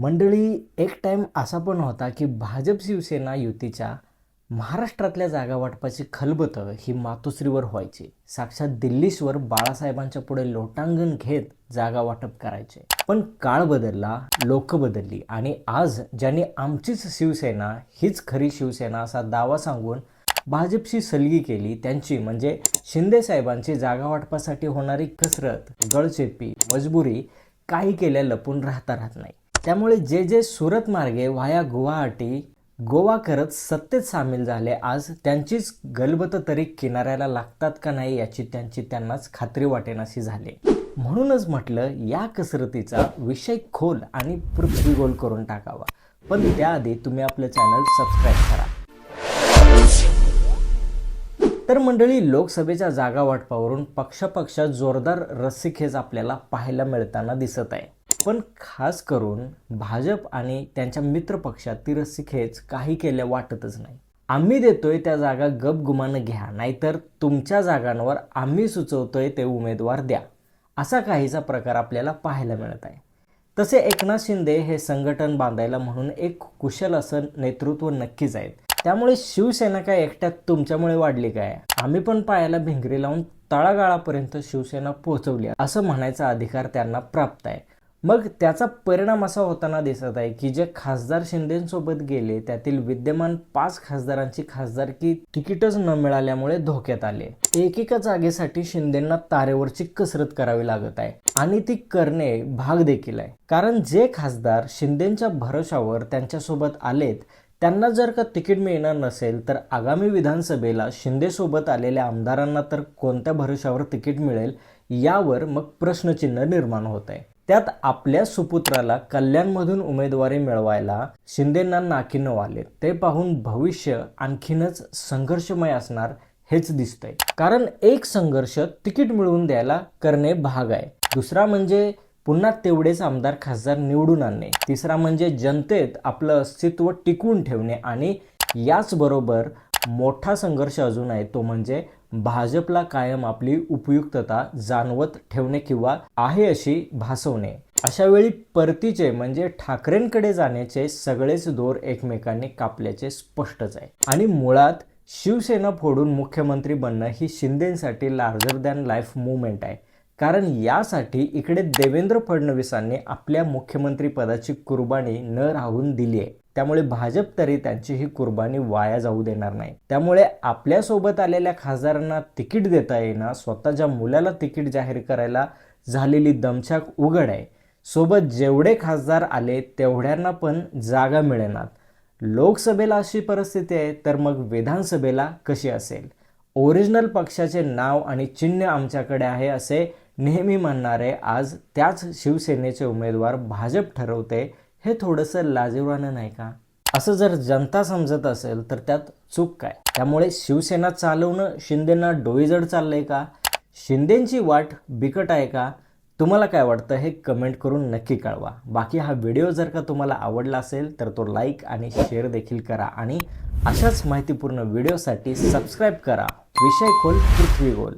मंडळी एक टाईम असा पण होता की भाजप शिवसेना युतीच्या महाराष्ट्रातल्या जागा वाटपाची खलबतं ही मातोश्रीवर व्हायची. साक्षात दिल्लीश्वर बाळासाहेबांच्या पुढे लोटांगण घेत जागा वाटप करायचे. पण काळ बदलला लोक बदलली आणि आज ज्यांनी आमचीच शिवसेना हीच खरी शिवसेना असा दावा सांगून भाजपशी सलगी केली त्यांची म्हणजे शिंदे साहेबांची जागा वाटपासाठी होणारी कसरत गळचेपी मजबुरी काही केल्या लपून राहता राहत नाही. त्यामुळे जे जे सुरत मार्गे व्हाया गुवाहाटी गोवा करत सत्तेत सामील झाले आज त्यांचीच गलबत तरी किनाऱ्याला लागतात का नाही याची त्यांची त्यांनाच खात्री वाटेनाशी झाली. म्हणूनच म्हटलं या कसरतीचा विषय खोल आणि पृथ्वी गोल करून टाकावा. पण त्याआधी तुम्ही आपलं चॅनल सबस्क्राईब करा. तर मंडळी लोकसभेच्या जागा वाटपावरून पक्षापक्षात जोरदार रस्सीखेच आपल्याला पाहायला मिळताना दिसत आहे. पण खास करून भाजप आणि त्यांच्या मित्र पक्षात ती रस्सीखेच काही केल्या वाटतच नाही. आम्ही देतोय त्या जागा गपगुमानं घ्या नाहीतर तुमच्या जागांवर आम्ही सुचवतोय ते उमेदवार द्या असा काहीचा प्रकार आपल्याला पाहायला मिळत आहे. तसे एकनाथ शिंदे हे संघटन बांधायला म्हणून एक कुशल असं नेतृत्व नक्कीच आहेत. त्यामुळे शिवसेना काय एकट्यात तुमच्यामुळे वाढली काय? आम्ही पण पायाला भिंगरी लावून तळागाळापर्यंत शिवसेना पोहोचवली असं म्हणायचा अधिकार त्यांना प्राप्त आहे. मग त्याचा परिणाम असा होताना दिसत आहे की जे खासदार शिंदेसोबत गेले त्यातील विद्यमान पाच खासदारांची खासदारकी तिकीटच न मिळाल्यामुळे धोक्यात आले. एकेका जागेसाठी शिंदेना तारेवरची कसरत करावी लागत आहे आणि ती करणे भाग देखील आहे. कारण जे खासदार शिंदेच्या भरोशावर त्यांच्यासोबत आलेत त्यांना जर का तिकीट मिळणार नसेल तर आगामी विधानसभेला शिंदेसोबत आलेल्या आमदारांना तर कोणत्या भरोशावर तिकीट मिळेल यावर मग प्रश्नचिन्ह निर्माण होत आहे. त्यात आपल्या सुपुत्राला कल्याणमधून उमेदवारी मिळवायला शिंदेंना नाकीनं आले ते पाहून भविष्य आणखीनच संघर्षमय असणार हेच दिसतंय. कारण एक संघर्ष तिकीट मिळवून द्यायला करणे भाग आहे. दुसरा म्हणजे पुन्हा तेवढेच आमदार खासदार निवडून आणणे. तिसरा म्हणजे जनतेत आपलं अस्तित्व टिकवून ठेवणे. आणि याचबरोबर मोठा संघर्ष अजून आहे तो म्हणजे भाजपला कायम आपली उपयुक्तता जाणवत ठेवणे किंवा आहे अशी भासवणे. अशा वेळी परतीचे म्हणजे ठाकरेंकडे जाण्याचे सगळेच दोर एकमेकांनी कापल्याचे स्पष्टच आहे. आणि मुळात शिवसेना फोडून मुख्यमंत्री बनणं ही शिंदेसाठी लार्जर दॅन लाईफ मुवमेंट आहे. कारण यासाठी इकडे देवेंद्र फडणवीसांनी आपल्या मुख्यमंत्री पदाची कुर्बानी न राहून दिली आहे. त्यामुळे भाजप तरी त्यांची ही कुर्बानी वाया जाऊ देणार नाही. त्यामुळे आपल्यासोबत आलेल्या खासदारांना तिकीट देता येईना स्वतःच्या मुलाला तिकीट जाहीर करायला झालेली दमछाक उघड आहे. सोबत जेवढे खासदार आले तेवढ्यांना पण जागा मिळेनात. लोकसभेला अशी परिस्थिती आहे तर मग विधानसभेला कशी असेल? ओरिजिनल पक्षाचे नाव आणि चिन्ह आमच्याकडे आहे असे नेहमी म्हणणारे आज त्याच शिवसेनेचे उमेदवार भाजप ठरवते हे थोडंसं लाजीवानं नाही का? असं जर जनता समजत असेल तर त्यात चूक काय? त्यामुळे शिवसेना चालवणं शिंदेना डोईजड चाललंय का? शिंदेंची वाट बिकट आहे का? तुम्हाला काय वाटतं हे कमेंट करून नक्की कळवा. बाकी हा व्हिडिओ जर का तुम्हाला आवडला असेल तर तो लाईक आणि शेअर देखील करा आणि अशाच माहितीपूर्ण व्हिडिओसाठी सबस्क्राईब करा. विषय खोल पृथ्वी गोल